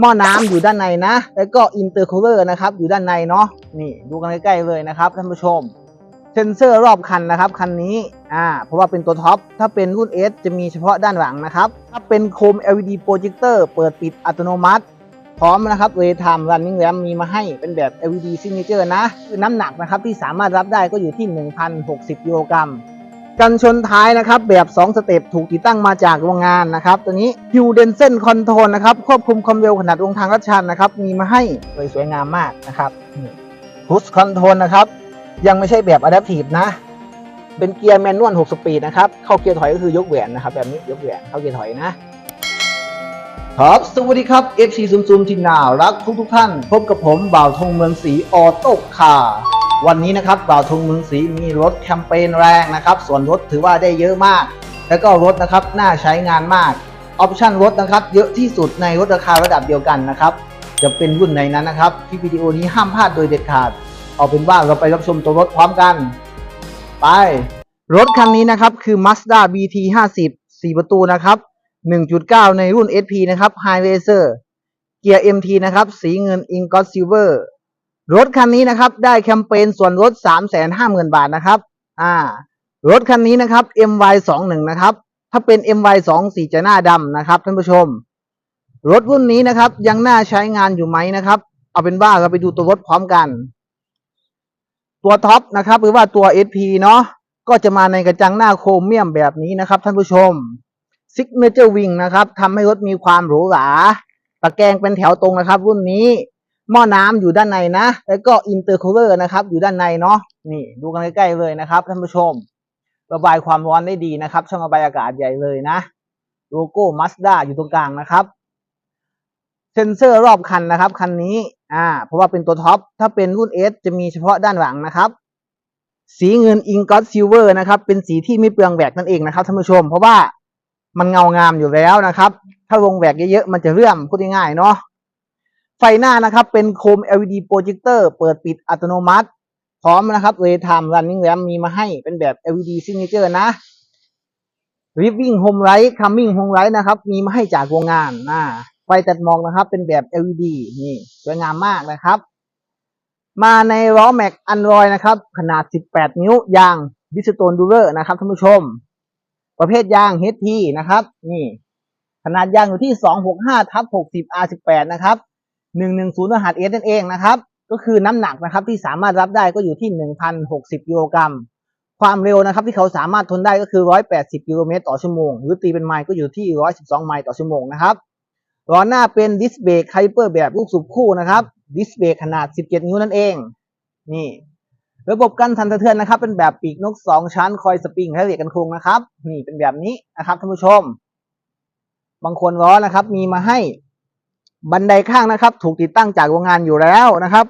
หม้อน้ำอยู่ด้านในนะ แล้วก็อินเตอร์คูลเลอร์นะครับอยู่ด้านในเนาะนี่ดูกันใกล้ๆเลยนะครับท่านผู้ชมเซนเซอร์รอบคันนะครับคันนี้อ่าเพราะว่าเป็นตัวท็อปถ้าเป็นรุ่น S จะมีเฉพาะด้านหลังนะครับ ถ้าเป็นโคม LED โปรเจคเตอร์เปิดปิดอัตโนมัติ พร้อมนะครับเวทามรันนิ่งแรมมีมาให้เป็นแบบ LED Signature นะคือน้ำหนักนะครับที่สามารถรับได้ก็อยู่ที่ 1,060กิโลกรัม กันชนท้ายนะครับแบบ 2 สเต็ปถูกติดตั้งมาจากโรงงานนะครับ ตัวนี้ h u d e n s e n Control นะครับควบคุมความเร็วขนาดวงทางลัดชันนะครับ มีมาให้เลยสวยงามมากนะครับพุชคอนโทรลนะครับ ยังไม่ใช่แบบ Adaptive นะ เป็นเกียร์แมนนวล6สปีดนะครับ เข้าเกียร์ถอยก็คือยกแหวนนะครับ แบบนี้ยกแหวนเข้าเกียร์ถอยนะครับสวัสดีครับ FC ซุมซุมที่น่ารักทุกทุกๆท่าน พบกับผมบ่าวทงเมืองศรีออโต้คาร์ วันนี้นะครับบ่าวทงเมืองศรีมีรถแคมเปญแรงนะครับ ส่วนลดถือว่าได้เยอะมาก แล้วก็รถนะครับน่าใช้งานมากออปชั่นรถนะครับ เยอะที่สุดในรถราคาระดับเดียวกันนะครับ จะเป็นรุ่นไหนนั้นนะครับคลิปวิดีโอนี้ห้ามพลาดโดยเด็ดขาด เอาเป็นว่าเราไปรับชมตัวรถพร้อมกัน ไป รถคันนี้นะครับคือ Mazda BT 50 4 ประตูนะครับ 1.9 ในรุ่น SP นะครับ High Racer เกียร์ MT นะครับ สีเงิน Ingot Silver รถคันนี้นะครับ ได้แคมเปญส่วนลด350,000 บาทนะครับ อ่ารถคันนี้นะครับ MY21 นะครับ ถ้าเป็น MY24 จะหน้าดำนะครับท่านผู้ชม รถรุ่นนี้นะครับ ยังน่าใช้งานอยู่ไหมนะครับ เอาเป็นว่าเราไปดูตัวรถพร้อมกัน ตัวท็อปนะครับ หรือว่าตัว SP เนาะก็จะมาในกระจังหน้าโครเมียมแบบนี้นะครับ ท่านผู้ชมซิกเนเจอร์วิงนะครับทำให้รถมีความหรูหราตะแกรงเป็นแถวตรงนะครับ รุ่นนี้ หม้อน้ำอยู่ด้านในนะ แล้วก็อินเตอร์คูลเลอร์นะครับ อยู่ด้านในเนาะนี่ดูกันใกล้ๆเลยนะครับท่านผู้ชม ระบายความร้อนได้ดีนะครับ ช่องระบายอากาศใหญ่เลยนะ โลโก้มาสด้าอยู่ตรงกลางนะครับเซนเซอร์รอบคันนะครับ คันนี้อ่าเพราะว่าเป็นตัวท็อปถ้าเป็นรุ่น S จะมีเฉพาะด้านหลังนะครับ สีเงินอิงก็ตซิลเวอร์นะครับ เป็นสีที่ไม่เปลืองแหวกนั่นเองนะครับท่านผู้ชม เพราะว่ามันเงางามอยู่แล้วนะครับ ถ้าลงแหวกเยอะๆมันจะเรื่อมพูดง่ายๆเนาะ ฟหน้านะครับเป็นโคม LED โปรเจคเตอร์เปิดปิดอัตโนมัติ พร้อมนะครับเวทามรันนิ่งแรมมีมาให้เป็นแบบ LED Signature นะ Living Home Light Coming Home Light นะครับ มีมาให้จากโรงงานนะไฟตัดหมอกนะครับ เป็นแบบ LED นี่สวยงามมากนะครับ มาในล้อแม็กอันรอยนะครับ ขนาด 18 นิ้วยางดิสโตนดูเลอร์นะครับท่านผู้ชม ประเภทยาง HT นะครับ นี่ ขนาดยางอยู่ที่ 265ทับ60 R18 นะครับ 110รหัส S นั่นเองนะครับ ก็คือน้ำหนักนะครับที่สามารถรับได้ก็อยู่ที่ 1,060กิโลกรัม ความเร็วนะครับที่เขาสามารถทนได้ก็คือ 180กิโลเมตรต่อชั่วโมง หรือตีเป็นไมล์ก็อยู่ที่ 112 ไมล์ต่อชั่วโมงนะครับล้อหน้าเป็นดิสเบรกไฮเปอร์แบบลูกสูบคู่นะครับ ดิสเบรกขนาด 17 นิ้วนั่นเอง นี่ ระบบกันสั่นสะเทือนนะครับ เป็นแบบปีกนก 2 ชั้นคอยสปริงและเหล็กกันคงนะครับ นี่เป็นแบบนี้นะครับท่านผู้ชม บางคนล้อนะครับ มีมาให้ บันไดข้างนะครับ ถูกติดตั้งจากโรงงานอยู่แล้วนะครับ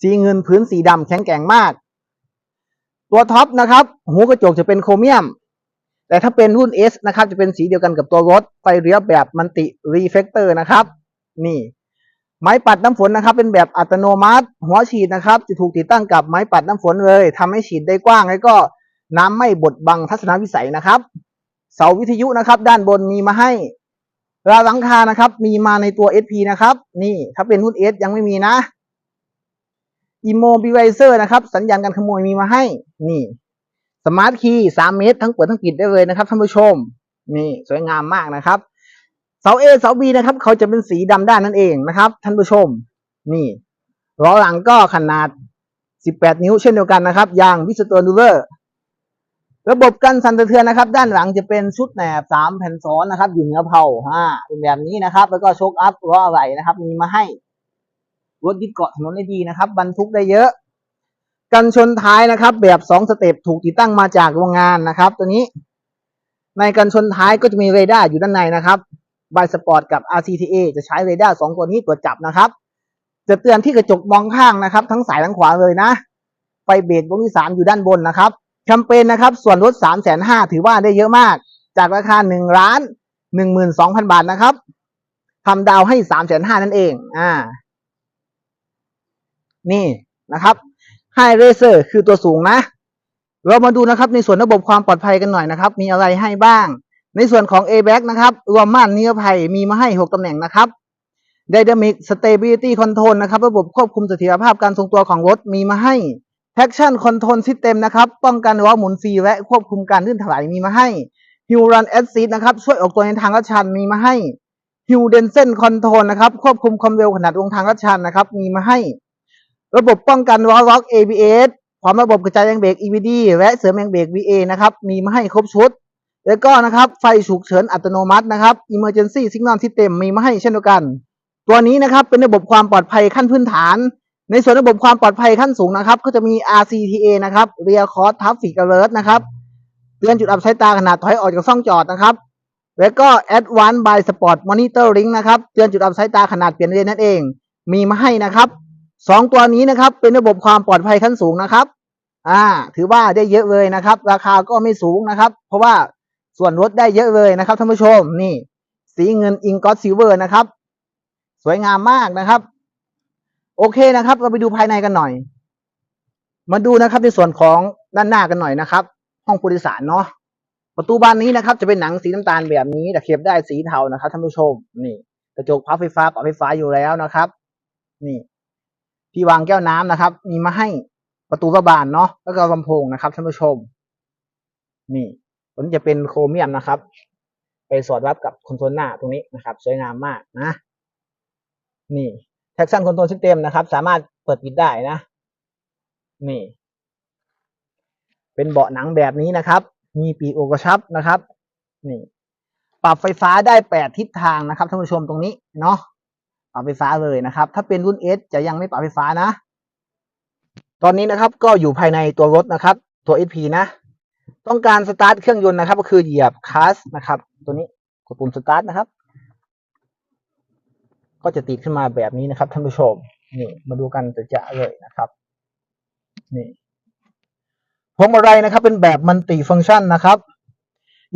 สีเงินพื้นสีดำแข็งแกร่งมาก ตัวท็อปนะครับ หูกระจกจะเป็นโครเมียม แต่ถ้าเป็นรุ่น S นะครับ จะเป็นสีเดียวกันกับตัวรถไฟเลี้ยวแบบมันติรีเฟกเตอร์นะครับ นี่ ไม้ปัดน้ำฝนนะครับ เป็นแบบอัตโนมัติ หัวฉีดนะครับ จะถูกติดตั้งกับไม้ปัดน้ำฝนเลยทำให้ฉีดได้กว้างแล้วก็น้ำไม่บดบังทัศนวิสัยนะครับ เสาวิทยุนะครับ ด้านบนมีมาให้ ราวหลังคานะครับ มีมาในตัว SP นะครับ นี่ถ้าเป็นรุ่น S ยังไม่มีนะ Immobilizer นะครับ สัญญาณการขโมยมีมาให้ นี่สมาร์ทคีย์สามเมตร ทั้งเปิดทั้งปิดได้เลยนะครับท่านผู้ชม นี่สวยงามมากนะครับเสา A เสา B นะครับ เขาจะเป็นสีดำด้านนั่นเองนะครับ ท่านผู้ชม นี่ล้อหลังก็ขนาด 18 นิ้วเช่นเดียวกันนะครับยางวิสตัวดูเลอร์ ระบบกันสั่นสะเทือนนะครับ ด้านหลังจะเป็นชุดแหนบสามแผ่นซ้อนนะครับ อยู่เหนือเผาอ่าเป็นแบบนี้นะครับ แล้วก็โชคอัพล้ออะไรนะครับ มีมาให้รถยึดเกาะถนนได้ดีนะครับ บรรทุกได้เยอะ กันชนท้ายนะครับ แบบสองสเต็ปถูกติดตั้งมาจากโรงงานนะครับ ตัวนี้ ในกันชนท้ายก็จะมีเรดาร์อยู่ด้านในนะครับบายสปอร์ตกับ RCTA จะใช้เรดาร์สองตัวนี้ตรวจจับนะครับ จะเตือนที่กระจกมองข้างนะครับ ทั้งซ้ายทั้งขวาเลยนะ ไฟเบรกวงที่สามอยู่ด้านบนนะครับ แคมเปญนะครับ ส่วนลดสามแสนห้าถือว่าได้เยอะมาก จากราคาหนึ่งล้านหนึ่งหมื่นสองพันบาทนะครับทำดาวให้สามแสนห้านั่นเอง อ่า นี่นะครับไฮเรเซอร์คือตัวสูงนะ เรามาดูนะครับในส่วนระบบความปลอดภัยกันหน่อยนะครับ มีอะไรให้บ้าง ในส่วนของ a b a c นะครับ รวมม่านนิรภัยมีมาให้ 6 ตำแหน่งนะครับ Dynamic Stability Control นะครับ ระบบควบคุมเสถียรภาพการทรงตัวของรถมีมาให้ Traction Control System นะครับ ป้องกันล้อหมุนฟรีและควบคุมการลื่นถลายมีมาให้ Hill Run Assist นะครับ ช่วยออกตัวในทางลาดชันมีมาให้ Hill Descent Control นะครับ ควบคุมความเร็วขนาดลงทางลาดชันนะครับ มีมาให้ ระบบป้องกันล้อล็อก ABS พร้อมระบบกระจายแรงเบรก EBD และเสริมแรงเบรก VA นะครับ มีมาให้ครบชุด แล้วก็นะครับไฟฉุกเฉินอัตโนมัตินะครับ Emergency Signal System มีมาให้เช่นเดียวกัน ตัวนี้นะครับเป็นระบบความปลอดภัยขั้นพื้นฐาน ในส่วนระบบความปลอดภัยขั้นสูงนะครับ ก็จะมี RCTA นะครับ Rear Cross Traffic Alert นะครับ เตือนจุดอับสายตาขณะถอยออกจากช่องจอดนะครับ แล้วก็ Advanced by sport Monitoring นะครับ เตือนจุดอับสายตาขนาดเปลี่ยนเลนนั่นเอง มีมาให้นะครับสองตัวนี้นะครับ เป็นระบบความปลอดภัยขั้นสูงนะครับ อ่า ถือว่าได้เยอะเลยนะครับ ราคาก็ไม่สูงนะครับ เพราะว่าส่วนลดได้เยอะเลยนะครับท่านผู้ชม นี่ สีเงินอิงกอ s ซิลเวอร์นะครับ สวยงามมากนะครับ โอเคนะครับ เราไปดูภายในกันหน่อย มาดูนะครับในส่วนของด้านหน้ากันหน่อยนะครับ ห้องผู้โดยสารเนาะประตูบานนี้นะครับ จะเป็นหนังสีน้ำตาลแบบนี้แต่เข็บได้สีเทานะครับท่านผู้ชม นี่ กระจกพับไฟฟ้าปรับไฟฟ้าอยู่แล้วนะครับ นี่ที่วางแก้วน้ำนะครับ มีมาให้ประตูระบานเนาะแล้วก็ลำโพงนะครับท่านผู้ชม นี่ตัวนี้จะเป็นโครเมียมนะครับ ไปสอดรับกับคอนโซลหน้าตรงนี้นะครับ สวยงามมากนะ นี่ แท็กซันคอนโทรลซิสเต็มนะครับ สามารถเปิดปิดได้นะ นี่ เป็นเบาะหนังแบบนี้นะครับ มีปีกโอกระชับนะครับ นี่ ปรับไฟฟ้าได้แปดทิศทางนะครับท่านผู้ชมตรงนี้เนาะปรับไฟฟ้าเลยนะครับ ถ้าเป็นรุ่น S จะยังไม่ปรับไฟฟ้านะ ตอนนี้นะครับ ก็อยู่ภายในตัวรถนะครับ ตัว SP นะ ต้องการสตาร์ทเครื่องยนต์นะครับ ก็คือเหยียบคลัสนะครับ ตัวนี้กดปุ่มสตาร์ทนะครับ ก็จะติดขึ้นมาแบบนี้นะครับท่านผู้ชมนี่มาดูกันจะจะเลยนะครับนี่พวงมาลัยนะครับ เป็นแบบมันติฟังก์ชันนะครับ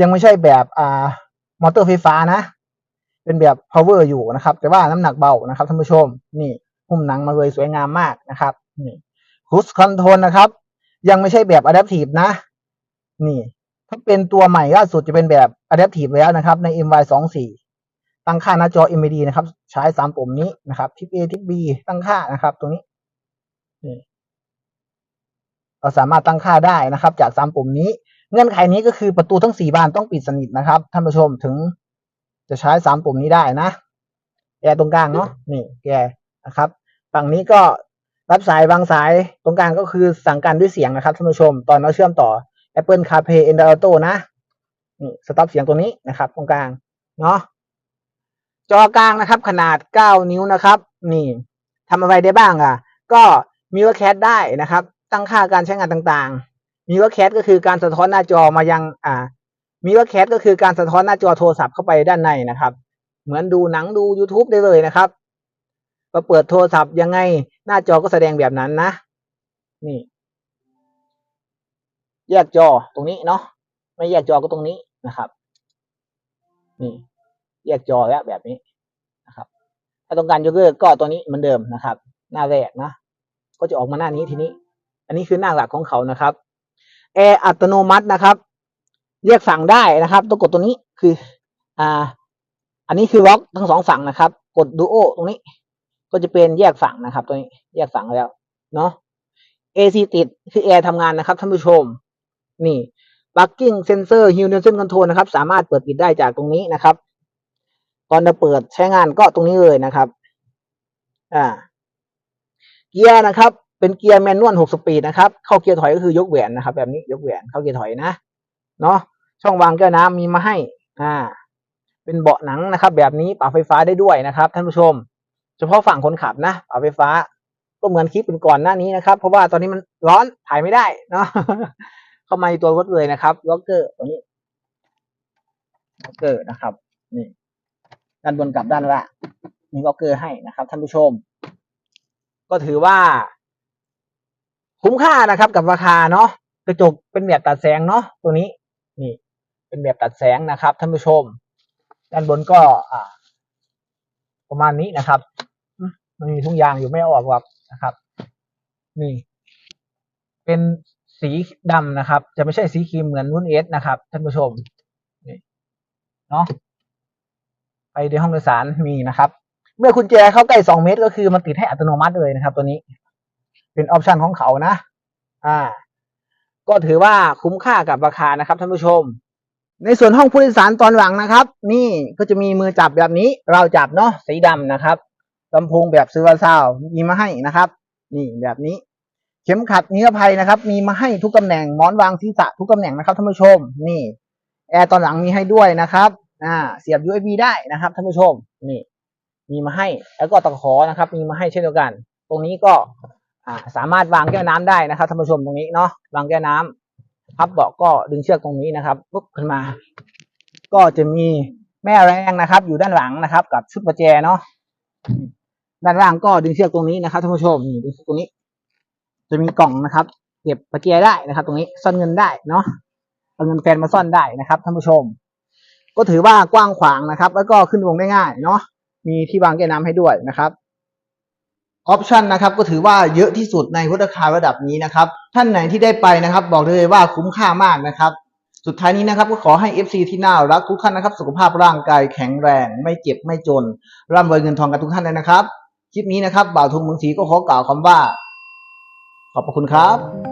ยังไม่ใช่แบบอ่ามอเตอร์ไฟฟ้านะ เป็นแบบ power อยู่นะครับ แต่ว่าน้ำหนักเบานะครับท่านผู้ชม นี่หุ้มหนังมาเลยสวยงามมากนะครับนี่ cruise control นะครับ ยังไม่ใช่แบบ adaptive นะ นี่ ถ้าเป็นตัวใหม่ล่าสุดจะเป็นแบบ adaptive แล้วนะครับ ใน MY 2 4 ตั้งค่าหน้าจอ MID นะครับ ใช้สามปุ่มนี้นะครับทิป A ทิป B ตั้งค่านะครับ ตรงนี้นี่เราสามารถตั้งค่าได้นะครับ จากสามปุ่มนี้ เงื่อนไขนี้ก็คือประตูทั้งสี่บานต้องปิดสนิทนะครับท่านผู้ชมถึงจะใช้สามปุ่มนี้ได้นะแกตรงกลางเนาะนี่แกนะครับฝั่งนี้ก็รับสายวางสายตรงกลางก็คือสั่งการด้วยเสียงนะครับท่านผู้ชม ตอนเราเชื่อมต่อ Apple CarPlay Android Auto นะนี่สต็อปเสียงตรงนี้นะครับ ตรงกลางเนาะ จอกลางนะครับ ขนาด 9 นิ้วนะครับ นี่ทำอะไรได้บ้างอะ ก็มีว่าแคสได้นะครับ ตั้งค่าการใช้งานต่างๆ มีว่าแคสก็คือการสะท้อนหน้าจอมายังอ่า มีว่าแคสก็คือการสะท้อนหน้าจอโทรศัพท์เข้าไปด้านในนะครับ เหมือนดูหนังดู YouTube ได้เลยนะครับก็เปิดโทรศัพท์ยังไงหน้าจอก็แสดงแบบนั้นนะ นี่ แยกจอตรงนี้เนาะไม่แยกจอก็ตรงนี้นะครับ นี่ แยกจอแล้วแบบนี้ ถ้าต้องการยกเลิกก็ตัวนี้เหมือนเดิมนะครับ หน้าแรกนะ ก็จะออกมาหน้านี้ทีนี้ อันนี้คือหน้าหลักของเขานะครับแอร์อัตโนมัตินะครับแยกฝั่งได้นะครับต้องกดตัวนี้คืออ่าอันนี้คือล็อกทั้งสองฝั่งนะครับ กดดูโอตรงนี้ ก็จะเป็นแยกฝั่งนะครับ ตัวนี้แยกฝั่งแล้วเนาะ AC ติดคือแอร์ทำงานนะครับท่านผู้ชม นี่ Parking Sensor Hill Nelson Control นะครับ สามารถเปิดปิดได้จากตรงนี้นะครับ ตอนจะเปิดใช้งานก็ตรงนี้เลยนะครับ อ่า เกียร์นะครับ เป็นเกียร์แมนนวลหกสปีดนะครับ เข้าเกียร์ถอยก็คือยกแหวนนะครับ แบบนี้ยกแหวนเข้าเกียร์ถอยนะ เนาะช่องวางแก้วน้ำมีมาให้ อ่า เป็นเบาะหนังนะครับ แบบนี้ปรับไฟฟ้าได้ด้วยนะครับ ท่านผู้ชม เฉพาะฝั่งคนขับนะปรับไฟฟ้า ก็เหมือนคลิปเป็นก่อนหน้านี้นะครับ เพราะว่าตอนนี้มันร้อนถ่ายไม่ได้เนาะเข้ามาในตัวรถเลยนะครับล็อกเกอร์ตัวนี้ล็อกเกอร์นะครับ นี่ ด้านบนกับด้านล่างมีล็อกเกอร์ให้นะครับ ท่านผู้ชม ก็ถือว่า คุ้มค่านะครับ กับราคาเนาะกระจกเป็นแบบตัดแสงเนาะตัวนี้ นี่ เป็นแบบตัดแสงนะครับ ท่านผู้ชม ด้านบนก็อ่า ประมาณนี้นะครับมันมีทุ่งยางอยู่ไม่ออกหรอกนะครับ นี่ เป็นสีดำนะครับ จะไม่ใช่สีครีมเหมือนรุ่นเอสนะครับ ท่านผู้ชมนี่เนาะ ไปในห้องโดยสารมีนะครับ เมื่อคุณแจเข้าใกล้สองเมตร ก็คือมันติดให้อัตโนมัติเลยนะครับ ตัวนี้ เป็นออปชันของเขานะ อ่า ก็ถือว่าคุ้มค่ากับราคานะครับท่านผู้ชม ในส่วนห้องผู้โดยสารตอนหลังนะครับ นี่ก็จะมีมือจับแบบนี้ เราจับเนาะสีดำนะครับลำโพงแบบซูเปอซาวมีมาให้นะครับ นี่แบบนี้ เข็มขัดนิรภัยนะครับ มีมาให้ทุกตำแหน่งหมอนวางศีรษะทุกตำแหน่งนะครับท่านผู้ชม นี่ แอร์ตอนหลังมีให้ด้วยนะครับ อ่าเสียบ USB ได้นะครับท่านผู้ชมนี่มีมาให้แล้วก็ตะขอนะครับ มีมาให้เช่นเดียวกัน ตรงนี้ก็สามารถวางแก้วน้ำได้นะครับท่านผู้ชมตรงนี้เนาะวางแก้วน้ำพับเบาะก็ดึงเชือกตรงนี้นะครับปุ๊บขึ้นมา ก็จะมีแม่แรงนะครับ อยู่ด้านหลังนะครับ กับชุดประแจเนาะด้านล่างก็ดึงเชือกตรงนี้นะครับท่านผู้ชมนี่ดึงเชือกตรงนี้ จะมีกล่องนะครับ เก็บประแจได้นะครับ ตรงนี้ซ่อนเงินได้เนาะเอาเงินแฟนมาซ่อนได้นะครับท่านผู้ชม ก็ถือว่ากว้างขวางนะครับ แล้วก็ขึ้นลงได้ง่ายเนาะมีที่วางแก้น้ำให้ด้วยนะครับออปชันนะครับก็ถือว่าเยอะที่สุดในรถราคาระดับนี้นะครับ ท่านไหนที่ได้ไปนะครับ บอกเลยว่าคุ้มค่ามากนะครับ สุดท้ายนี้นะครับก็ขอให้ FC ที่น่ารักทุกท่านนะครับ สุขภาพร่างกายแข็งแรง ไม่เจ็บไม่จน ร่ำรวยเงินทองกันทุกท่านเลยนะครับ คลิปนี้นะครับบ่าวทุงเมืองศรีก็ขอกล่าวคำว่า ขอบพระคุณครับ